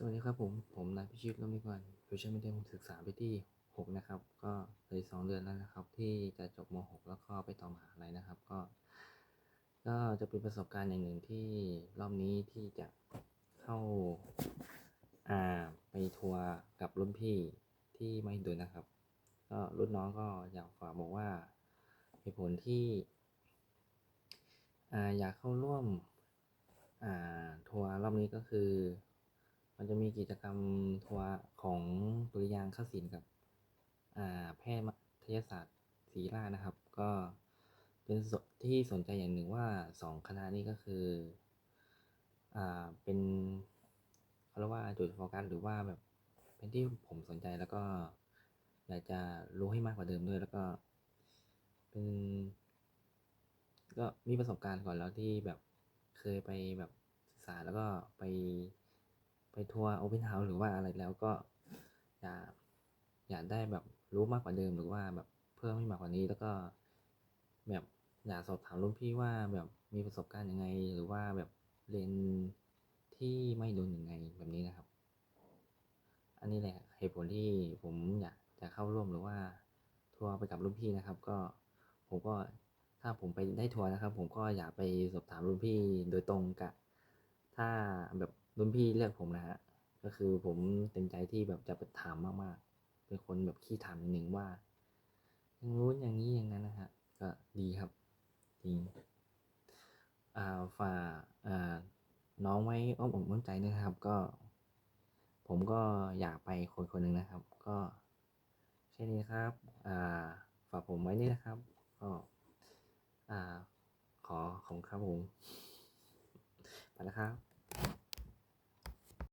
สวัสดีครับผม ผมนายพิชิตร่มนิกรโดยเฉพาะผมศึกษาไปที่ 6 นะครับ ก็เลยสองเดือนแล้วนะครับ ที่จะจบม .6 แล้วก็ไปต่อมหาลัยนะครับ ก็ ก็จะเป็นประสบการณ์อย่างหนึ่งที่รอบนี้ที่จะเข้าอ่าไปทัวร์กับรุ่นพี่ที่ไม่ดุนะครับ ก็รุ่นน้องก็อยากฝากบอกว่าเหตุผลที่อ่าอยากเข้าร่วมอ่าทัวร์รอบนี้ก็คือ มันจะมีกิจกรรมทัวร์ของดุริยางคศิลป์กับแพทย์ทยศาสตร์ศรีรานะครับ ก็เป็นที่สนใจอย่างหนึ่งว่าสองคณะนี้ก็คืออ่าเป็นเขาเรียกว่าจุดโฟกัสหรือว่าแบบเป็นที่ผมสนใจแล้วก็อยากจะรู้ให้มากกว่าเดิมด้วยแล้วก็เป็น ก็มีประสบการณ์ก่อนแล้วที่แบบเคยไปแบบศึกษาแล้วก็ไป ทัวร์โอเพนเฮาส์หรือว่าอะไรแล้วก็อยากอยากได้แบบรู้มากกว่าเดิมหรือว่าแบบเพิ่มให้มากกว่านี้แล้วก็แบบอยากสอบถามรุ่นพี่ว่าแบบมีประสบการณ์ยังไง หรือว่าแบบเรียนที่ไม่โดนยังไงแบบนี้นะครับ อันนี้แหละเหตุผลที่ผมอยากจะเข้าร่วมหรือว่าทัวร์ไปกับรุ่นพี่นะครับ ก็ผมก็ถ้าผมไปได้ทัวร์นะครับ ผมก็อยากไปสอบถามรุ่นพี่โดยตรงกับถ้าแบบ รุ่นพี่เลือกผมนะฮะก็คือผมเต็มใจที่แบบจะไปถามมากๆ เป็นคนแบบขี้ถามนิดนึงว่าอย่างนู้นอย่างนี้อย่างนั้นนะฮะก็ดีครับจริงอ่าฝากอ่าน้องไว้อ้อมอกอ้อมใจนะครับ ก็ ผมก็อยากไปคนคนหนึ่งนะครับ ก็แค่นี้ครับอ่าฝากผมไว้นี่นะครับ ก็อ่าขอของครับผมไปแล้วครับ